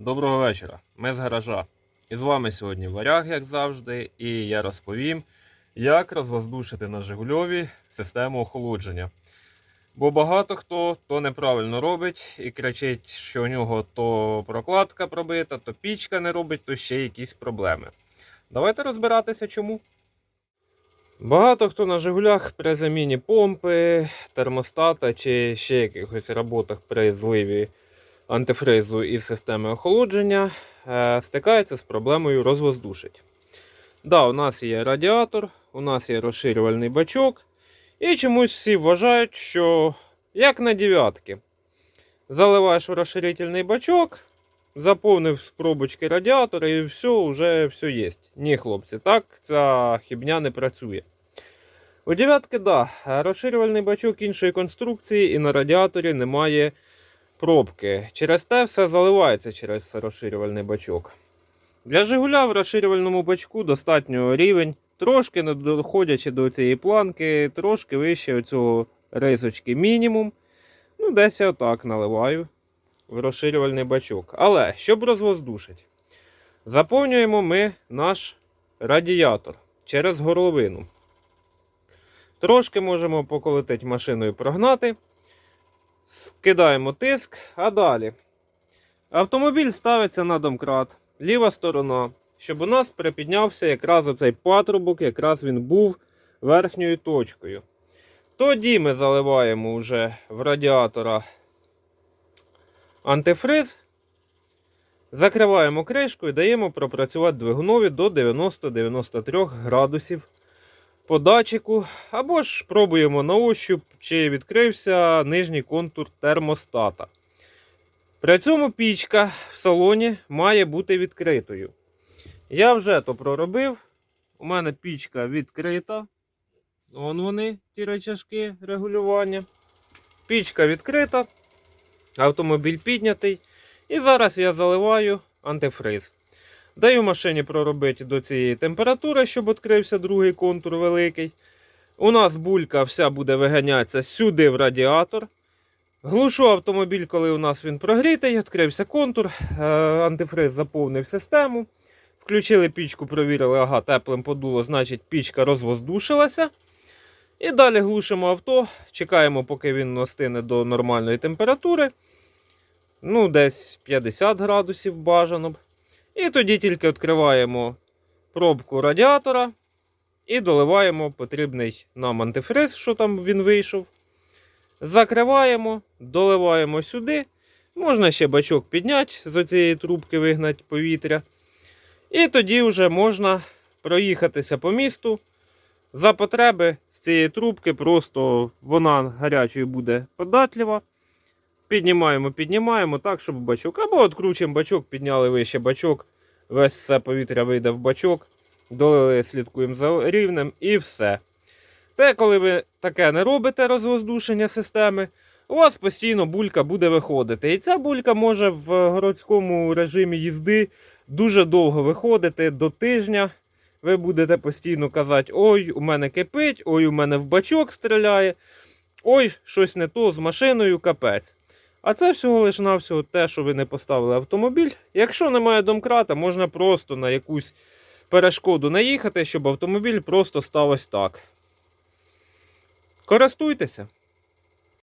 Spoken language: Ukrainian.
Доброго вечора. Ми з гаража. І з вами сьогодні Варяг, як завжди, і я розповім, як розвоздушити на Жигульові систему охолодження. Бо багато хто то неправильно робить і кричить, що у нього то прокладка пробита, то пічка не робить, то ще якісь проблеми. Давайте розбиратися чому. Багато хто на Жигулях при заміні помпи, термостата чи ще якихось роботах при зливі антифризу і системи охолодження е, стикається з проблемою розвоздушить. Да, у нас є радіатор, у нас є розширювальний бачок, і чомусь всі вважають, що як на дев'ятки. Заливаєш в розширительний бачок, заповнив з пробочки радіатора і все, вже все є. Ні, хлопці, так ця хібня не працює. У дев'ятки, да, розширювальний бачок іншої конструкції і на радіаторі немає пробки. Через те все заливається через розширювальний бачок. Для Жигуля в розширювальному бачку достатньо рівень, трошки не доходячи до цієї планки, трошки вище оцього рисочки мінімум. Ну, десь я отак наливаю в розширювальний бачок. Але щоб розвоздушити, заповнюємо ми наш радіатор через горловину. Трошки можемо поколотити машиною прогнати. Скидаємо тиск, а далі. Автомобіль ставиться на домкрат, ліва сторона, щоб у нас припіднявся якраз оцей патрубок, якраз він був верхньою точкою. Тоді ми заливаємо вже в радіатора антифриз, закриваємо кришку і даємо пропрацювати двигунові до 90-93 градусів по датчику, або ж пробуємо на ощуп, чи відкрився нижній контур термостата. При цьому пічка в салоні має бути відкритою. Я вже то проробив. У мене пічка відкрита. Вон вони, ті речашки регулювання. Пічка відкрита, автомобіль піднятий. І зараз я заливаю антифриз. Даю машині проробити до цієї температури, щоб відкрився другий контур великий. У нас булька вся буде виганятися сюди в радіатор. Глушу автомобіль, коли у нас він прогрітий, відкрився контур, е, антифриз заповнив систему. Включили пічку, провірили, ага, теплим подуло, значить пічка розвоздушилася. І далі глушимо авто, чекаємо, поки він остине до нормальної температури. Ну, десь 50 градусів бажано. б. І тоді тільки відкриваємо пробку радіатора і доливаємо потрібний нам антифриз, що там він вийшов. Закриваємо, доливаємо сюди. Можна ще бачок підняти з цієї трубки, вигнати повітря. І тоді вже можна проїхатися по місту. За потреби з цієї трубки, просто вона гарячою буде податлива. Піднімаємо, піднімаємо так, щоб бачок. Або відкручуємо бачок, підняли вище бачок. Весь все повітря вийде в бачок. Долили, слідкуємо за рівнем і все. Те, коли ви таке не робите розвоздушення системи, у вас постійно булька буде виходити. І ця булька може в городському режимі їзди дуже довго виходити до тижня. Ви будете постійно казати: ой, у мене кипить, ой, у мене в бачок стріляє, ой, щось не то з машиною капець. А це всього лиш навсього те, що ви не поставили автомобіль. Якщо немає домкрата, можна просто на якусь перешкоду наїхати, щоб автомобіль просто став ось так. Користуйтеся.